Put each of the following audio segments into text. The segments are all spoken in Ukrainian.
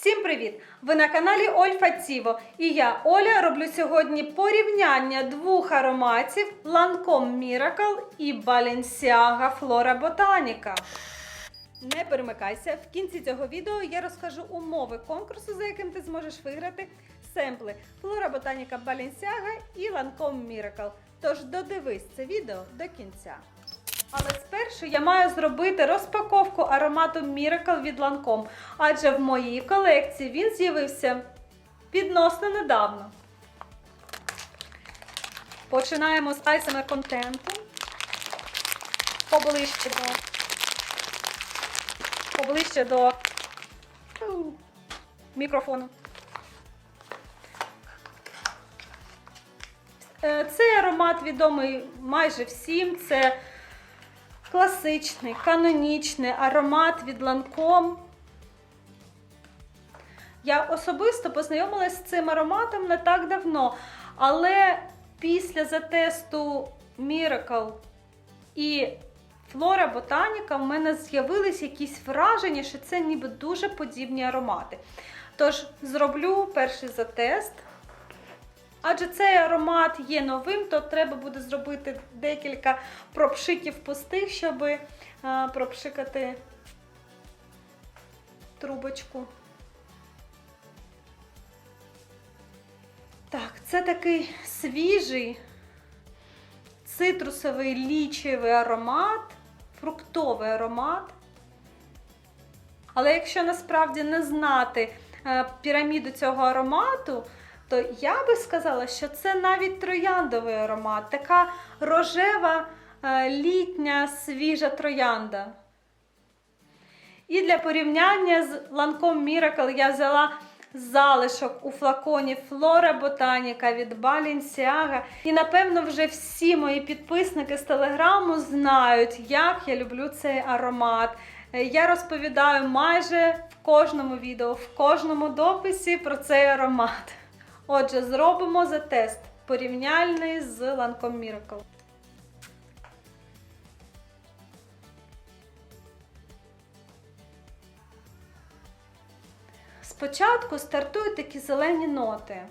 Всім привіт! Ви на каналі Ольфа Ціво. І я, Оля, роблю сьогодні порівняння двох ароматів Lancome Miracle і Balenciaga Flora Botanica. Не перемикайся. В кінці цього відео я розкажу умови конкурсу, за яким ти зможеш виграти семпли Flora Botanica Balenciaga і Lancome Miracle. Тож додивись це відео до кінця. Спершу я маю зробити розпаковку аромату Miracle від Lancome, адже в моїй колекції він з'явився відносно недавно. Починаємо з айсмер контенту. Поближче до. Поближче до мікрофону. Е, Цей аромат відомий майже всім. Це класичний, канонічний аромат від Lancome. Я особисто познайомилася з цим ароматом не так давно, але після затесту Miracle і Flora Botanica в мене з'явились якісь враження, що це ніби дуже подібні аромати. Тож зроблю перший затест. Адже цей аромат є новим, то треба буде зробити декілька пропшиків пустих, щоб е, пропшикати трубочку. Так, це такий свіжий цитрусовий лічевий аромат, фруктовий аромат. Але якщо насправді не знати е, піраміду цього аромату, то я би сказала, що це навіть трояндовий аромат, така рожева е, літня свіжа троянда. І для порівняння з Lancome Miracle я взяла залишок у флаконі Flora Botanica від Balenciaga. І напевно вже всі мої підписники з телеграму знають, як я люблю цей аромат. Е, Я розповідаю майже в кожному відео, в кожному дописі про цей аромат. Отже, зробимо затест порівняльний з Lancome Miracle. Спочатку стартують такі зелені ноти.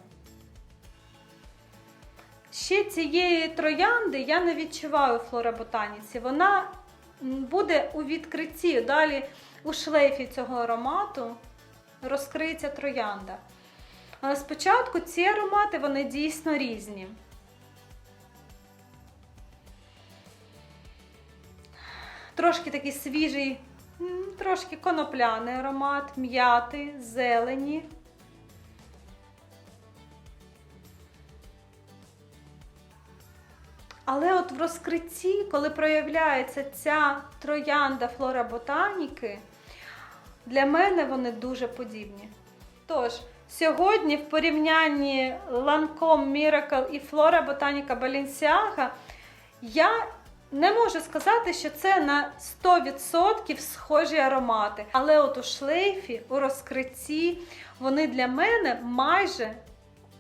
Ще цієї троянди я не відчуваю в флоработаніці. Вона буде у відкритті. Далі у шлейфі цього аромату розкриється троянда. Але спочатку ці аромати вони дійсно різні. Трошки такий свіжий, трошки конопляний аромат, м'яти, зелені. Але от в розкритті, коли проявляється ця троянда флора ботаніки, для мене вони дуже подібні. Тож, сьогодні в порівнянні Lancome Miracle і Flora Botanica Balenciaga я не можу сказати, що це на 100% схожі аромати. Але от у шлейфі, у розкритті, вони для мене майже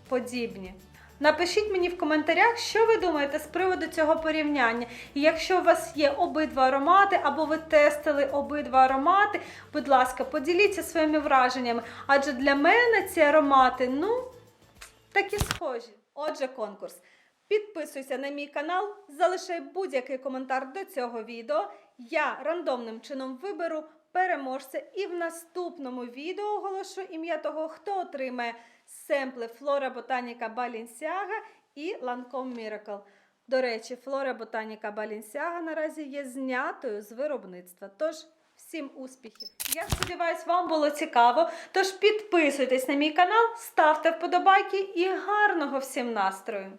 подібні. Напишіть мені в коментарях, що ви думаєте з приводу цього порівняння. І якщо у вас є обидва аромати, або ви тестили обидва аромати, будь ласка, поділіться своїми враженнями. Адже для мене ці аромати, ну, такі схожі. Отже, конкурс. Підписуйся на мій канал, залишай будь-який коментар до цього відео. Я рандомним чином виберу переможця і в наступному відео оголошу ім'я того, хто отримає семпли Flora Botanica Balenciaga і Lancome Miracle. До речі, Flora Botanica Balenciaga наразі є знятою з виробництва. Тож всім успіхів! Я сподіваюся, вам було цікаво. Тож підписуйтесь на мій канал, ставте вподобайки і гарного всім настрою!